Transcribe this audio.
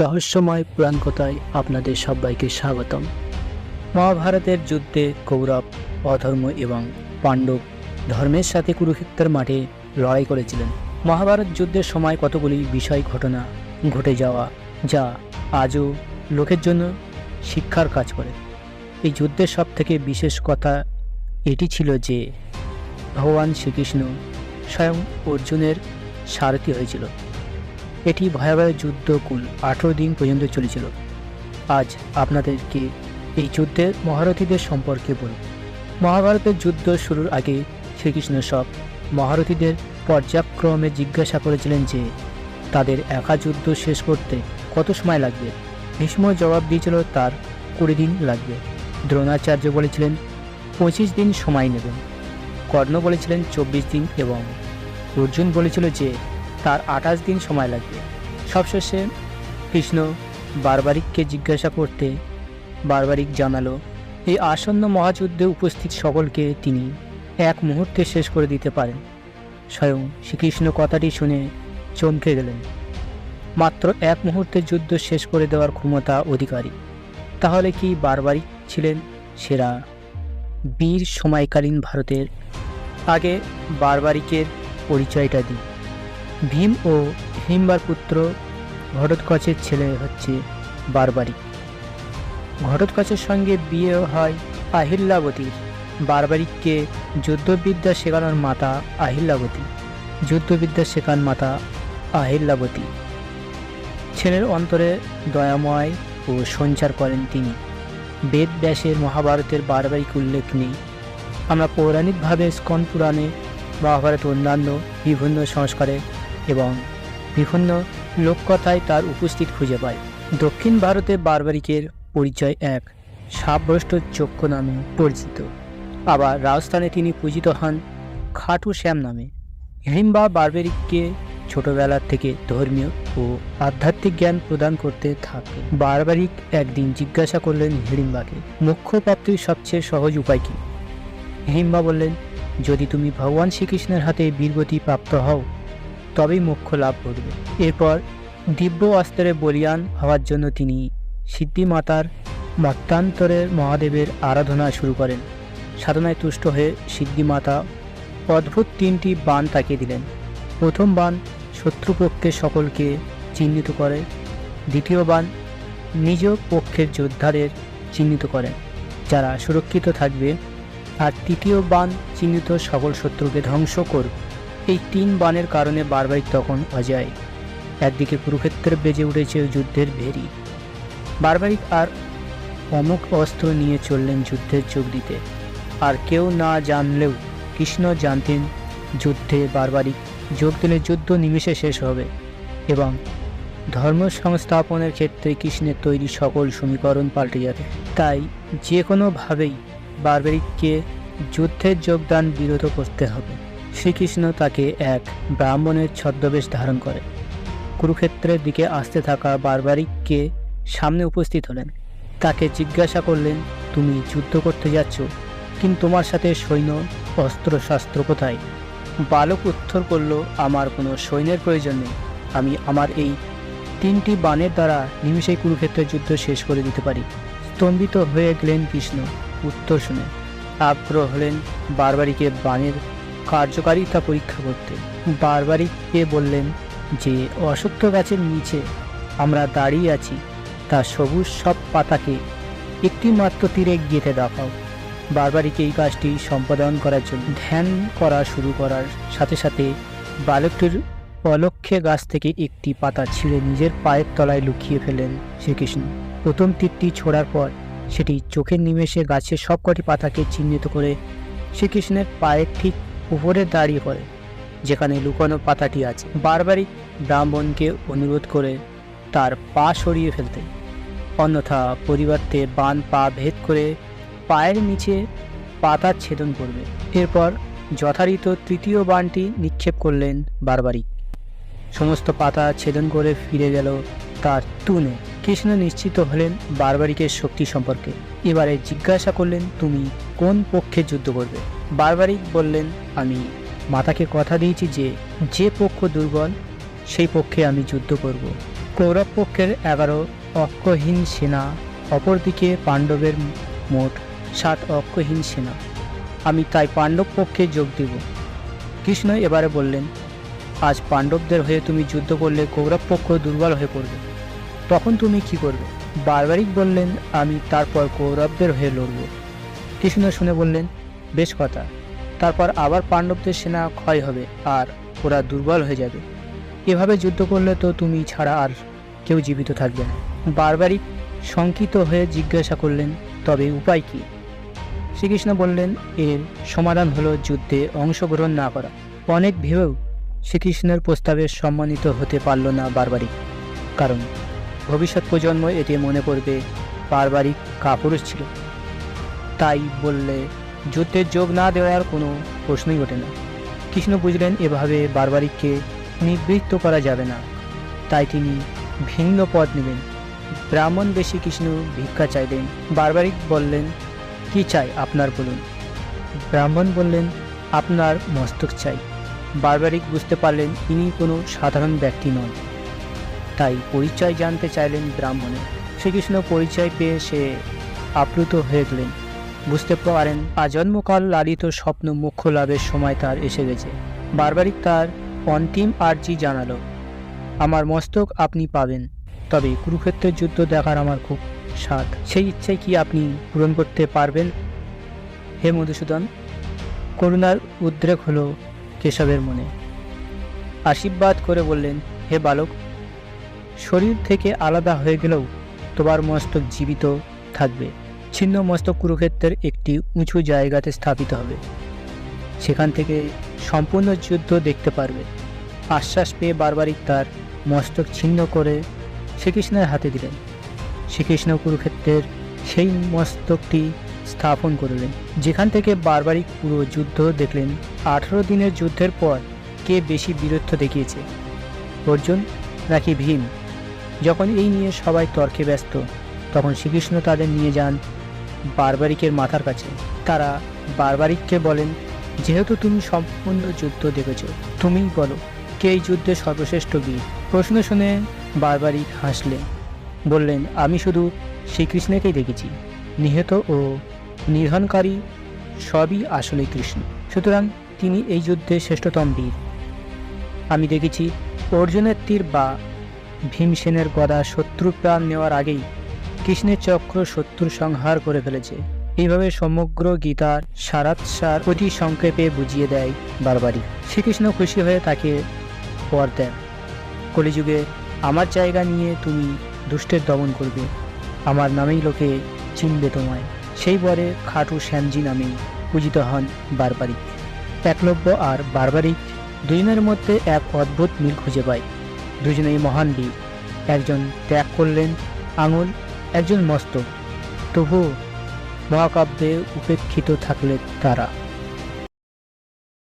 রহস্যময় পুরাণ কথায় আপনাদের সবাইকে স্বাগতম। মহাভারতের যুদ্ধে কৌরব, অধর্ম এবং পাণ্ডব ধর্মের সাথে কুরুক্ষেত্রের মাঠে লড়াই করেছিলেন। মহাভারত যুদ্ধের সময় কতগুলি বিষয় ঘটনা ঘটে যাওয়া, যা আজও লোকের জন্য শিক্ষার কাজ করে। এই যুদ্ধের সব থেকে বিশেষ কথা এটি ছিল যে ভগবান শ্রীকৃষ্ণ স্বয়ং অর্জুনের সারথি হয়েছিল। এটি ভয়াবহ যুদ্ধকুল আঠেরো দিন পর্যন্ত চলেছিল। আজ আপনাদেরকে এই যুদ্ধের মহারথীদের সম্পর্কে বলব। মহাভারতের যুদ্ধ শুরুর আগে শ্রীকৃষ্ণ সব মহারথীদের পর্যায়ক্রমে জিজ্ঞাসা করেছিলেন যে, তাদের একা যুদ্ধ শেষ করতে কত সময় লাগবে? ভীষ্ম জবাব দিয়েছিল, তার কুড়ি দিন লাগবে। দ্রোণাচার্য বলেছিলেন, পঁচিশ দিন সময় নেবেন। কর্ণ বলেছিলেন, চব্বিশ দিন এবং অর্জুন বলেছিল যে তার আঠাশ দিন সময় লাগবে। সবশেষে কৃষ্ণ বারবারিককে জিজ্ঞাসা করতে বারবারিক জানালো, এই আসন্ন মহাযুদ্ধে উপস্থিত সকলকে তিনি এক মুহূর্তে শেষ করে দিতে পারেন। স্বয়ং শ্রীকৃষ্ণ কথাটি শুনে চমকে গেলেন। মাত্র এক মুহূর্তে যুদ্ধ শেষ করে দেওয়ার ক্ষমতা অধিকারী। তাহলে কি বারবারিক ছিলেন সেরা বীর সময়কালীন ভারতের? আগে বারবারিকের পরিচয়টা দিই। ভীম ও হিমবার পুত্র ঘটোৎকচের ছেলে হচ্ছে বারবারিক ঘটোৎকচের সঙ্গে বিয়ে হয় আহিল্যাবতীর বারবারিককে যুদ্ধবিদ্যা শেখানোর মাতা আহিল্যাবতী যুদ্ধবিদ্যা শেখান মাতা আহিল্যাবতী ছেলের অন্তরে দয়াময় ও সঞ্চার করেন তিনি। বেদ ব্যাসের মহাভারতের বারবারিক উল্লেখ নেই। আমরা পৌরাণিকভাবে স্কন পুরাণে মহাভারত অন্যান্য বিভিন্ন সংস্কারে এবং বিভিন্ন লোককথায় তার উপস্থিত খুঁজে পায়। দক্ষিণ ভারতে বারবারিকের পরিচয় এক সাবভ্রষ্ট চক্ষু নামে পরিচিত। আবার রাজস্থানে তিনি পূজিত হন খাটু শ্যাম নামে। হিড়িম্বা বারবারিককে ছোটবেলা থেকে ধর্মীয় ও আধ্যাত্মিক জ্ঞান প্রদান করতে থাকে। বারবারিক একদিন জিজ্ঞাসা করলেন হিড়িম্বাকে মোক্ষ প্রাপ্তির সবচেয়ে সহজ উপায় কী? হিড়িম্বা বললেন, যদি তুমি ভগবান শ্রীকৃষ্ণের হাতে বীরগতি প্রাপ্ত হও তবেই মোক্ষ লাভ করবে। এরপর দিব্য অস্ত্রে বলিয়ান হওয়ার জন্য তিনি সিদ্ধিমাতার মতান্তরের মহাদেবের আরাধনা শুরু করেন। সাধনায় তুষ্ট হয়ে সিদ্ধিমাতা অদ্ভুত তিনটি বান তাকিয়ে দিলেন। প্রথম বান শত্রুপক্ষের সকলকে চিহ্নিত করে, দ্বিতীয় বান নিজ পক্ষের যোদ্ধাদের চিহ্নিত করেন যারা সুরক্ষিত থাকবে। আর তৃতীয় বান চিহ্নিত সকল শত্রুকে ধ্বংস করবে। এই তিন বানের কারণে বারবারিক তখন অজয়। একদিকে কুরুক্ষেত্রে বেজে উঠেছে যুদ্ধের ভেরি। বারবারিক আর অমুক অস্ত্র নিয়ে চললেন যুদ্ধের যোগ দিতে। আর কেউ না জানলেও কৃষ্ণ জানতেন যুদ্ধে বারবারিক যোগ দিলে যুদ্ধ নিমেষে শেষ হবে এবং ধর্ম সংস্থাপনের ক্ষেত্রে কৃষ্ণের তৈরি সকল সমীকরণ পাল্টে যাবে। তাই যে কোনোভাবেই বারবারিককে যুদ্ধের যোগদান বিরত করতে হবে। শ্রীকৃষ্ণ তাকে এক ব্রাহ্মণের ছদ্মবেশ ধারণ করে। কুরুক্ষেত্রের দিকে আসতে থাকা বারবারিককে সামনে উপস্থিত হলেন। তাকে জিজ্ঞাসা করলেন, তুমি যুদ্ধ করতে যাচ্ছ, কিন্তু তোমার সাথে সৈন্য অস্ত্রশাস্ত্র কোথায়? বালক উত্তর করল, আমার কোনো সৈন্যের প্রয়োজন নেই। আমি আমার এই তিনটি বাণের দ্বারা নিমিষেই কুরুক্ষেত্রের যুদ্ধ শেষ করে দিতে পারি। স্তম্ভিত হয়ে গেলেন কৃষ্ণ। উত্তর শুনে, আগ্রহ হলেন বারবারিকে বাণের কার্যকারিতা পরীক্ষা করতে। বারবারিককে বললেন যে অসত্য গাছের নিচে আমরা দাঁড়িয়ে আছি, তা সবুজ সব পাতাকে একটি মাত্র তীরে গেঁথে দেখাও। বারবারিকে এই কাজটি সম্পাদন করার জন্য। ধ্যান করা শুরু করার সাথে সাথে বালকটির অলক্ষ্যে গাছ থেকে একটি পাতা ছিঁড়ে নিজের পায়ের তলায় লুকিয়ে ফেলেন শ্রীকৃষ্ণ। প্রথম তীরটি ছোড়ার পর সেটি চোখের নিমেষে গাছের সবকটি পাতাকে চিহ্নিত করে শ্রীকৃষ্ণের পায়ের ঠিক উপরে দাঁড়িয়ে পড়ে, যেখানে লুকানো পাতাটি আছে। বারবারই ব্রাহ্মণকে অনুরোধ করে তার পা সরিয়ে ফেলতে। অন্যথা পরিবর্তে বান পা ভেদ করে পায়ের নিচে পাতা ছেদন করবে। এরপর যথারীত তৃতীয় বানটি নিক্ষেপ করলেন বারবারিক সমস্ত পাতা ছেদন করে ফিরে গেল তার তুনে। কৃষ্ণ নিশ্চিত হলেন বারবারিকের শক্তি সম্পর্কে। এবারে জিজ্ঞাসা করলেন, তুমি কোন পক্ষে যুদ্ধ করবে? বারবারিক বললেন, আমি মাতাকে কথা দিয়েছি যে যে পক্ষ দুর্বল, সেই পক্ষে আমি যুদ্ধ করব। কৌরব পক্ষের এগারো অক্ষহীন সেনা, অপরদিকে পাণ্ডবের মোট সাত অক্ষহীন সেনা। আমি তাই পাণ্ডব পক্ষে যোগ দেব। কৃষ্ণ এবারে বললেন, আজ পাণ্ডবদের হয়ে তুমি যুদ্ধ করলে কৌরব পক্ষ দুর্বল হয়ে পড়বে। তখন তুমি কি করবে? বারবারিক বললেন, আমি তারপর কৌরবদের হয়ে লড়ব। কৃষ্ণ শুনে বললেন বেশ কথা। তারপর আবার পাণ্ডবদের সেনা ক্ষয় হবে আর ওরা দুর্বল হয়ে যাবে। এভাবে যুদ্ধ করলে তো তুমি ছাড়া আর কেউ জীবিত থাকবে না। বারবারই শঙ্কিত হয়ে জিজ্ঞাসা করলেন, তবে উপায় কি? শ্রীকৃষ্ণ বললেন, এর সমাধান হলো যুদ্ধে অংশগ্রহণ না করা। অনেক ভেবেও শ্রীকৃষ্ণের প্রস্তাবে সম্মানিত হতে পারল না বারবারিক কারণ ভবিষ্যৎ প্রজন্ম এটি মনে করবে বারবারিক কাপুরুষ ছিল। তাই বললে যুদ্ধে যোগ না দেওয়ার কোনো প্রশ্নই ওঠে না। কৃষ্ণ বুঝলেন, এভাবে বারবারিককে নিবৃত্ত করা যাবে না। তাই তিনি ভিন্ন পথ নেবেন। ব্রাহ্মণ বেশি কৃষ্ণ ভিক্ষা চাইলেন বারবারিক বললেন, কি চাই আপনার বলুন? ব্রাহ্মণ বললেন, আপনার মস্তক চাই। বারবারিক বুঝতে পারলেন, ইনি কোনো সাধারণ ব্যক্তি নন। তাই পরিচয় জানতে চাইলেন ব্রাহ্মণের শ্রীকৃষ্ণ পরিচয় পেয়ে সে আপ্লুত হয়ে গেলেন। বুঝতে পারেন, আজন্মকাল লালিত স্বপ্ন মোক্ষ লাভের সময় তার এসে গেছে। বারবারিক তার অন্তিম আর্জি জানালো, আমার মস্তক আপনি পাবেন। তবে কুরুক্ষেত্রের যুদ্ধ দেখার আমার খুব স্বাদ। সেই ইচ্ছাই কি আপনি পূরণ করতে পারবেন? হে মধুসূদন, করুণার উদ্রেক হলো কেশবের মনে। আশীর্বাদ করে বললেন, হে বালক, শরীর থেকে আলাদা হয়ে গেলেও তোমার মস্তক জীবিত থাকবে। ছিন্ন মস্তক কুরুক্ষেত্রের একটি উঁচু জায়গাতে স্থাপিত হবে। সেখান থেকে সম্পূর্ণ যুদ্ধ দেখতে পারবে। আশ্বাস পেয়ে বারবারিক তার মস্তক ছিন্ন করে শ্রীকৃষ্ণের হাতে দিলেন। শ্রীকৃষ্ণ কুরুক্ষেত্রের সেই মস্তকটি স্থাপন করলেন, যেখান থেকে বারবারিক পুরো যুদ্ধ দেখলেন। আঠারো দিনের যুদ্ধের পর কে বেশি বীরত্ব দেখিয়েছে? অর্জুন নাকি ভীম? যখন এই নিয়ে সবাই তর্কে ব্যস্ত, তখন শ্রীকৃষ্ণ তাদের নিয়ে যান বারবারিকের মাথার কাছে। তারা বারবারিককে বলেন, যেহেতু তুমি সম্পূর্ণ যুদ্ধ দেখেছ, তুমিই বলো, কে এই যুদ্ধে সর্বশ্রেষ্ঠ বীর? প্রশ্ন শুনে বারবারিক হাসলেন। বললেন, আমি শুধু শ্রীকৃষ্ণকেই দেখেছি। নিহত ও নিধনকারী সবই আসলে কৃষ্ণ। সুতরাং তিনি এই যুদ্ধে শ্রেষ্ঠতম বীর। আমি দেখেছি অর্জুনের তীর বা ভীমসেনের গদা শত্রু প্রাণ নেওয়ার আগেই কৃষ্ণের চক্র শত্রুর সংহার করে ফেলেছে। এইভাবে সমগ্র গীতার সারাৎসার অতি সংক্ষেপে বুঝিয়ে দেয় বারবারই। শ্রীকৃষ্ণ খুশি হয়ে তাকে পর দেন। কলিযুগে, আমার জায়গা নিয়ে তুমি দুষ্টের দমন করবে। আমার নামেই লোকে চিনবে তোমায়। সেই বরে খাটু শ্যামজি নামে পূজিত হন বারবারিক একলব্য আর বারবারিক দুজনের মধ্যে এক অদ্ভুত মিল খুঁজে পায়। দুজনেই মহান বীর। একজন ত্যাগ করলেন আঙুল একজন মস্ত। তবু মহাকাব্যে উপেক্ষিত থাকলে তারা।